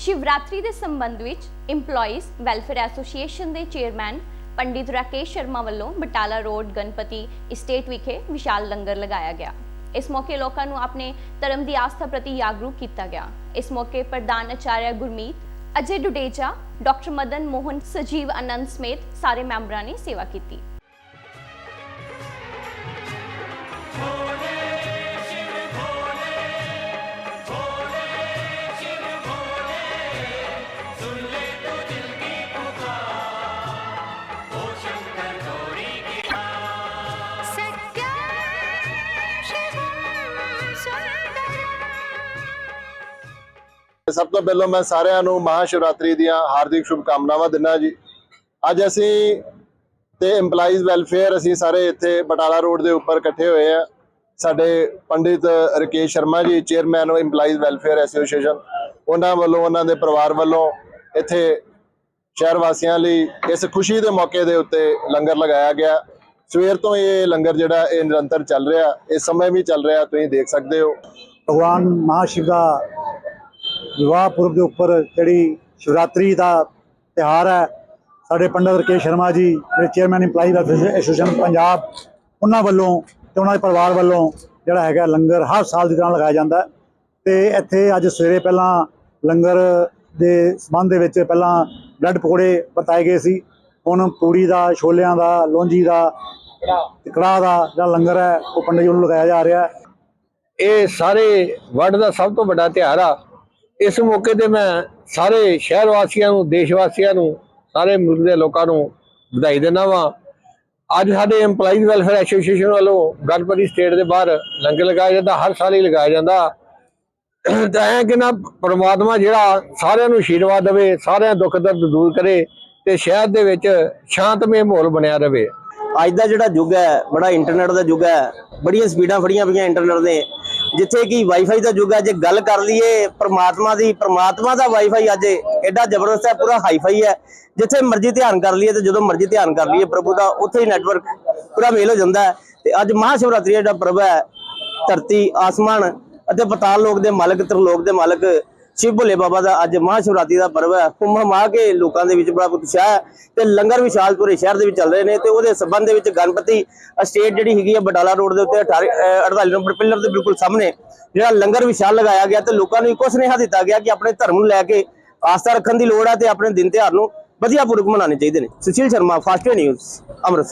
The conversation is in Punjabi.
ਸ਼ਿਵਰਾਤਰੀ ਦੇ ਸੰਬੰਧ ਵਿੱਚ EMPLOYEES ਵੈਲਫੇਅਰ ਐਸੋਸੀਏਸ਼ਨ ਦੇ ਚੇਅਰਮੈਨ ਪੰਡਿਤ ਰਾਕੇਸ਼ ਸ਼ਰਮਾ ਵੱਲੋਂ ਬਟਾਲਾ ਰੋਡ ਗਣਪਤੀ ਇਸਟੇਟ ਵਿਖੇ ਵਿਸ਼ਾਲ ਲੰਗਰ ਲਗਾਇਆ ਗਿਆ। ਇਸ ਮੌਕੇ ਲੋਕਾਂ ਨੂੰ ਆਪਣੇ ਧਰਮ ਦੀ ਆਸਥਾ ਪ੍ਰਤੀ ਜਾਗਰੂਕ ਕੀਤਾ ਗਿਆ। ਇਸ ਮੌਕੇ ਪ੍ਰਧਾਨ ਆਚਾਰਿਆ ਗੁਰਮੀਤ, ਅਜੇ ਡੁਡੇਜਾ, ਡਾਕਟਰ ਮਦਨ ਮੋਹਨ, ਸਜੀਵ ਆਨੰਦ ਸਮੇਤ ਸਾਰੇ ਮੈਂਬਰਾਂ ਨੇ ਸੇਵਾ ਕੀਤੀ। ਸਭ ਤੋਂ ਪਹਿਲਾਂ ਮੈਂ ਸਾਰਿਆਂ ਨੂੰ ਮਹਾ ਸ਼ਿਵਰਾਤਰੀ ਦੀਆਂ ਹਾਰਦਿਕ ਸ਼ੁਭਕਾਮਨਾਵਾਂ ਦਿੰਦਾ ਜੀ। ਅੱਜ ਅਸੀਂ ਤੇ EMPLOYEES ਵੈਲਫੇਅਰ ਅਸੀਂ ਸਾਰੇ ਇੱਥੇ ਬਟਾਲਾ ਰੋਡ ਦੇ ਉੱਪਰ ਇਕੱਠੇ ਹੋਏ ਆ। ਸਾਡੇ ਪੰਡਿਤ Rakesh Sharma ji chairman EMPLOYEES welfare association ਉਹਨਾਂ ਵੱਲੋਂ, ਉਹਨਾਂ ਦੇ ਪਰਿਵਾਰ ਵੱਲੋਂ ਇੱਥੇ ਸ਼ਹਿਰ ਵਾਸੀਆਂ ਲਈ ਇਸ ਖੁਸ਼ੀ ਦੇ ਮੌਕੇ ਦੇ ਉੱਤੇ ਲੰਗਰ ਲਗਾਇਆ ਗਿਆ। ਸਵੇਰ ਤੋਂ ਇਹ ਲੰਗਰ ਜਿਹੜਾ ਇਹ ਨਿਰੰਤਰ ਚੱਲ ਰਿਹਾ ਇਸ ਸਮੇਂ ਵੀ ਚੱਲ ਰਿਹਾ, ਤੁਸੀਂ ਦੇਖ ਸਕਦੇ ਹੋ। ਭਗਵਾਨ ਮਹਾਸ਼ਿਵ ਦਾ ਵਿਵਾਹ ਪੁਰਬ ਦੇ ਉੱਪਰ ਜਿਹੜੀ ਸ਼ਿਵਰਾਤਰੀ ਦਾ ਤਿਹਾਰ ਹੈ, ਸਾਡੇ ਪੰਡਤ ਰਕੇਸ਼ ਸ਼ਰਮਾ ਜੀ, ਜਿਹੜੇ chairman employee welfare association Punjab, ਉਹਨਾਂ ਵੱਲੋਂ ਤੇ ਉਹਨਾਂ ਦੇ ਪਰਿਵਾਰ ਵੱਲੋਂ ਜਿਹੜਾ ਹੈਗਾ ਲੰਗਰ ਹਰ ਸਾਲ ਦੀ ਤਰ੍ਹਾਂ ਲਗਾਇਆ ਜਾਂਦਾ ਹੈ। ਤੇ ਇੱਥੇ ਅੱਜ ਸਵੇਰੇ ਪਹਿਲਾਂ ਲੰਗਰ ਦੇ ਸੰਬੰਧ ਦੇ ਵਿੱਚ ਪਹਿਲਾਂ ਬ੍ਰੈਡ ਪਕੌੜੇ ਵਰਤਾਏ ਗਏ ਸੀ। ਹੁਣ ਪੂੜੀ ਦਾ, ਛੋਲਿਆਂ ਦਾ, ਲੋਂਜੀ ਦਾ ਤੇ ਕੜਾਹ ਦਾ ਜਿਹੜਾ ਲੰਗਰ ਹੈ, ਉਹ ਪੰਡਤ ਜੀ ਵੱਲੋਂ ਲਗਾਇਆ ਜਾ ਰਿਹਾ ਇਹ ਸਾਰੇ ਵਰਲਡ ਦਾ ਸਭ ਤੋਂ ਵੱਡਾ ਤਿਉਹਾਰ ਆ। ਇਸ ਮੌਕੇ ਤੇ ਮੈਂ ਸਾਰੇ ਸ਼ਹਿਰ ਵਾਸੀਆਂ ਨੂੰ ਦੇਸ਼ ਵਾਸੀਆਂ ਨੂੰ, ਸਾਰੇ ਮੁਲਕ ਦੇ ਲੋਕਾਂ ਨੂੰ ਵਧਾਈ ਦਿੰਦਾ ਵਾਂ। ਅੱਜ ਸਾਡੇ EMPLOYEES ਵੈਲਫੇਅਰ ਐਸੋਸੀਏਸ਼ਨ ਵੱਲੋਂ ਗਣਪਤੀ ਸਟੇਟ ਦੇ ਬਾਹਰ ਲੰਗਰ ਲਗਾਇਆ ਜਾਂਦਾ, ਹਰ ਸਾਲ ਹੀ ਲਗਾਇਆ ਜਾਂਦਾ। ਤਾਂ ਐਂ ਕਿ ਨਾ ਪ੍ਰਮਾਤਮਾ ਜਿਹੜਾ ਸਾਰਿਆਂ ਨੂੰ ਆਸ਼ੀਰਵਾਦ ਦੇਵੇ, ਸਾਰਿਆਂ ਦੁੱਖ ਦਰਦ ਦੂਰ ਕਰੇ ਤੇ ਸ਼ਹਿਰ ਦੇ ਵਿੱਚ ਸ਼ਾਂਤਮਈ ਮਾਹੌਲ ਬਣਿਆ ਰਵੇ। ਅੱਜ ਦਾ ਜਿਹੜਾ ਯੁੱਗ ਹੈ, ਬੜਾ ਇੰਟਰਨੈਟ ਦਾ ਯੁੱਗ ਹੈ, ਬੜੀਆਂ ਸਪੀਡਾਂ ਫੜੀਆਂ ਪਈਆਂ ਇੰਟਰਨੈਟ ਦੇ ਜਿੱਥੇ ਕਿ ਵਾਈਫਾਈ ਦਾ ਯੁੱਗ ਹੈ ਜੇ ਗੱਲ ਕਰ ਲਈਏ ਪ੍ਰਮਾਤਮਾ ਦੀ, ਪ੍ਰਮਾਤਮਾ ਦਾ ਵਾਈਫਾਈ ਅੱਜ ਐਡਾ ਜ਼ਬਰਦਸਤ ਹੈ, ਪੂਰਾ ਹਾਈਫਾਈ ਹੈ। ਜਿੱਥੇ ਮਰਜ਼ੀ ਧਿਆਨ ਕਰ ਲਈਏ ਤੇ ਜਦੋਂ ਮਰਜ਼ੀ ਧਿਆਨ ਕਰ ਲਈਏ ਪ੍ਰਭੂ ਦਾ, ਉੱਥੇ ਹੀ ਨੈਟਵਰਕ ਪੂਰਾ ਮੇਲ ਹੋ ਜਾਂਦਾ ਹੈ। ਤੇ ਅੱਜ ਮਹਾ ਸ਼ਿਵਰਾਤਰੀ ਦਾ ਜਿਹੜਾ ਪ੍ਰਭ ਹੈ, ਧਰਤੀ, ਆਸਮਾਨ ਅਤੇ ਪਤਾਲ ਲੋਕ ਦੇ ਮਾਲਕ, ਤਰਲੋਕ ਦੇ ਮਾਲਕ ਸ਼ਿਵ ਭੋਲੇ ਬਾਬਾ ਦਾ ਅੱਜ ਮਹਾਸ਼ਿਵਰਾਤਰੀ ਦਾ ਪਰਵ ਹੈ। ਹੁਮ ਹਮਾ ਕੇ ਲੋਕਾਂ ਦੇ ਵਿੱਚ ਬੜਾ ਉਤਸ਼ਾਹ ਹੈ ਤੇ ਲੰਗਰ ਵਿਸ਼ਾਲ ਪੂਰੇ ਸ਼ਹਿਰ ਦੇ ਵਿੱਚ ਚੱਲ ਰਹੇ ਨੇ ਤੇ ਉਹਦੇ ਸਬੰਧ ਦੇ ਵਿੱਚ ਗਣਪਤੀ ਸਟੇਟ ਜਿਹੜੀ ਹੈਗੀ ਹੈ ਬਟਾਲਾ ਰੋਡ ਦੇ ਉੱਤੇ 18 ਅਹ 48 ਨੰਬਰ ਪਿੱਲਰ ਦੇ ਬਿਲਕੁਲ ਸਾਹਮਣੇ ਜਿਹੜਾ ਲੰਗਰ ਵਿਸ਼ਾਲ ਲਗਾਇਆ ਗਿਆ ਤੇ ਲੋਕਾਂ ਨੂੰ ਇੱਕੋ ਸੁਨੇਹਾ ਦਿੱਤਾ ਗਿਆ ਕਿ ਆਪਣੇ ਧਰਮ ਨੂੰ ਲੈ ਕੇ ਆਸਥਾ ਰੱਖਣ ਦੀ ਲੋੜ ਹੈ ਤੇ ਆਪਣੇ ਦਿਨ ਤਿਉਹਾਰ ਨੂੰ ਵਧੀਆ ਪੂਰਵਕ ਮਨਾਉਣੇ ਚਾਹੀਦੇ ਨੇ। Sushil Sharma fast news Amritsar.